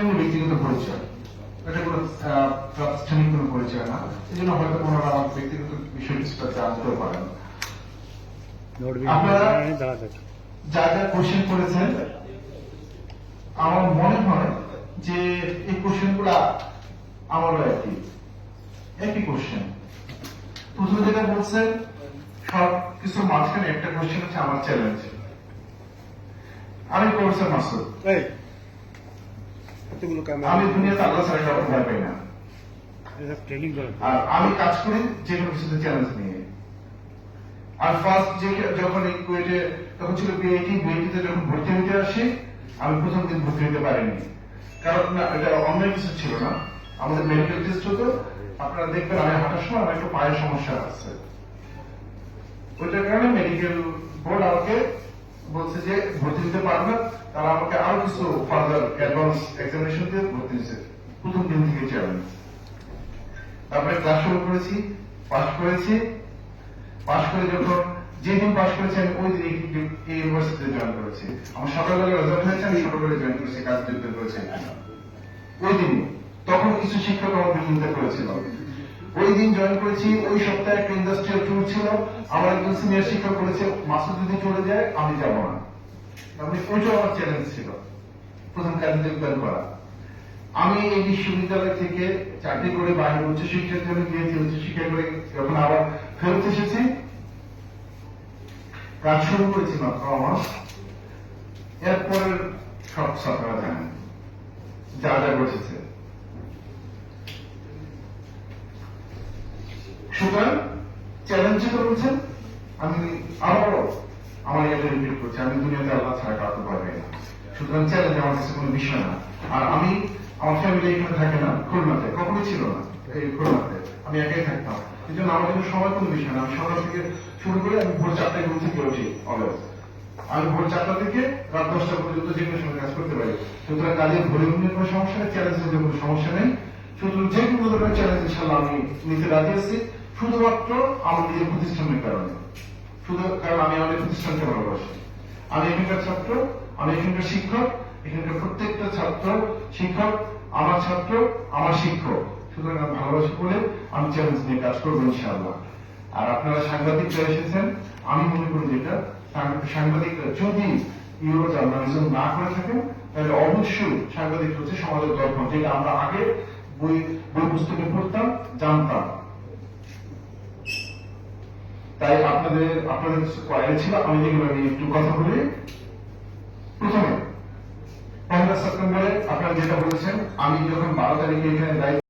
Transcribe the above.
এমনি ব্যক্তিগত পরিচয়। এটা কোনো প্রাতিষ্ঠানিক কোনো পরিচয় না। এই জন্য হয়তো ওনারা আমার ব্যক্তিগত বিষয় কিছুটা জানতেও পারেন। আপনারা যা যা কোশ্চেন করেছেন আমার মনে হয় যে এই কোশ্চেনগুলা আমারও একই। একই কোশ্চেন প্রথমে যেটা বলছেন সব কিছু মাঝখানে একটা কোশ্চেন হচ্ছে আমার চ্যালেঞ্জ আমি প্রফেসর মাসুদ। এতগুলো ক্যামেরা আমি দুনিয়াতে আল্লাহ ছাড়া কাউকে ভয় পাই না। ট্রেনিং আর আমি কাজ করি যে কোনো কিছুতে চ্যালেঞ্জ নিয়ে। আর ফার্স্ট যে যখন এই কুয়েটে তখন ছিল বিআইটি বিআইটিতে যখন ভর্তি হতে আসি আমি প্রথম দিন ভর্তি হতে পারিনি। কারণ এটা অন্য কিছু ছিল না। আমাদের মেডিকেল টেস্ট হতো। আপনারা দেখবেন আমি হাঁটার সময় আমার একটু পায়ের সমস্যা আছে। ওইটার কারণে মেডিকেল বোর্ড আমাকে বলছে যে ভর্তি দিতে পারবে না তারা আমাকে আরও কিছু ফার্দার অ্যাডভান্স এক্সামিনেশন দিয়ে ভর্তি দিচ্ছে প্রথম দিন থেকে চ্যালেঞ্জ তারপরে ক্লাস শুরু করেছি পাস করেছি। পাস করে যখন, যেদিন পাস করেছি, আমি ওই দিন এই ইউনিভার্সিটিতে জয়েন করেছি। আমার সকালবেলা রেজাল্ট হয়েছে, আমি সকালবেলা জয়েন করেছি, কাজ যুক্ত করেছি। ওই দিন তখন কিছু শিক্ষক আমার বিরোধিতা করেছিল ওই দিন জয়েন করেছি, ওই সপ্তাহে একটা ইন্ডাস্ট্রিয়াল ট্যুর ছিল। আমার একজন সিনিয়র শিক্ষক বলেছে, মাসুদ যদি চলে যায়, আমি যাব না। তারপরে ওইটাও আমার চ্যালেঞ্জ ছিল, প্রথম ক্যান্ডিডেট জয়েন করা। আমি এই বিশ্ববিদ্যালয় থেকে চাকরি করে বাইরে উচ্চ শিক্ষার জন্য গিয়েছি, উচ্চ শিক্ষা করে যখন আবার ফেরত এসেছি, কাজ শুরু করেছি মাত্র আমার। এরপরের সব সরকার জানেন, যা যা ঘটেছে। সুতরাং চ্যালেঞ্জ যেটা বলছেন আমি আবারও আমার এটা রিপিট করছি, আমি দুনিয়াতে আল্লাহ ছাড়া ভয় পাই না। সুতরাং চ্যালেঞ্জ আমার কাছে কোনো বিষয় না। আর আমি, আমার ফ্যামিলি এখানে থাকে না, খুলনাতে, কখনোই ছিল না, এই খুলনাতে। আমি একাই থাকতাম। এই জন্য আমার জন্য সময় কোনো বিষয় না। আমি সকাল থেকে শুরু করে আমি ভোর চারটায় ঘুম থেকে উঠি অলওয়েজ আমি ভোর চারটা থেকে রাত দশটা পর্যন্ত যে কোনো সময় কাজ করতে পারি। সুতরাং কাজের ভোরে উঠলে কোনো সমস্যা নেই চ্যালেঞ্জের কোনো সমস্যা নেই। সুতরাং যে কোনো ধরনের চ্যালেঞ্জ ইনশাল্লাহ আমি নিতে রাজি আছি শুধুমাত্র আমার নিজের প্রতিষ্ঠানের কারণে। শুধু কারণ আমি আমাদের প্রতিষ্ঠানকে ভালোবাসি। আমি এখানকার ছাত্র, আমি এখানকার শিক্ষক, এখানকার প্রত্যেকটা ছাত্র, শিক্ষক, আমার ছাত্র, আমার শিক্ষক। সুতরাং আমি ভালোবাসি বলে আমি চ্যালেঞ্জ নিয়ে কাজ করব ইনশাআল্লাহ। আর আপনারা সাংবাদিকরা এসেছেন, আমি মনে করি যেটা সাংবাদিকরা যদি ইউরো জার্নালিজম না করে থাকেন, তাহলে অবশ্যই সাংবাদিক হচ্ছে সমাজের দর্পণ, যেটা আমরা আগে বই বই পুস্তকে পড়তাম, জানতাম। তাই আপনাদের আপনাদের কিছু ছিল, আমি যেগুলো নিয়ে একটু কথা বলি। প্রথমে, পনেরো সেপ্টেম্বরে আপনারা যেটা বলেছেন, আমি যখন বারো তারিখে এখানে দায়িত্ব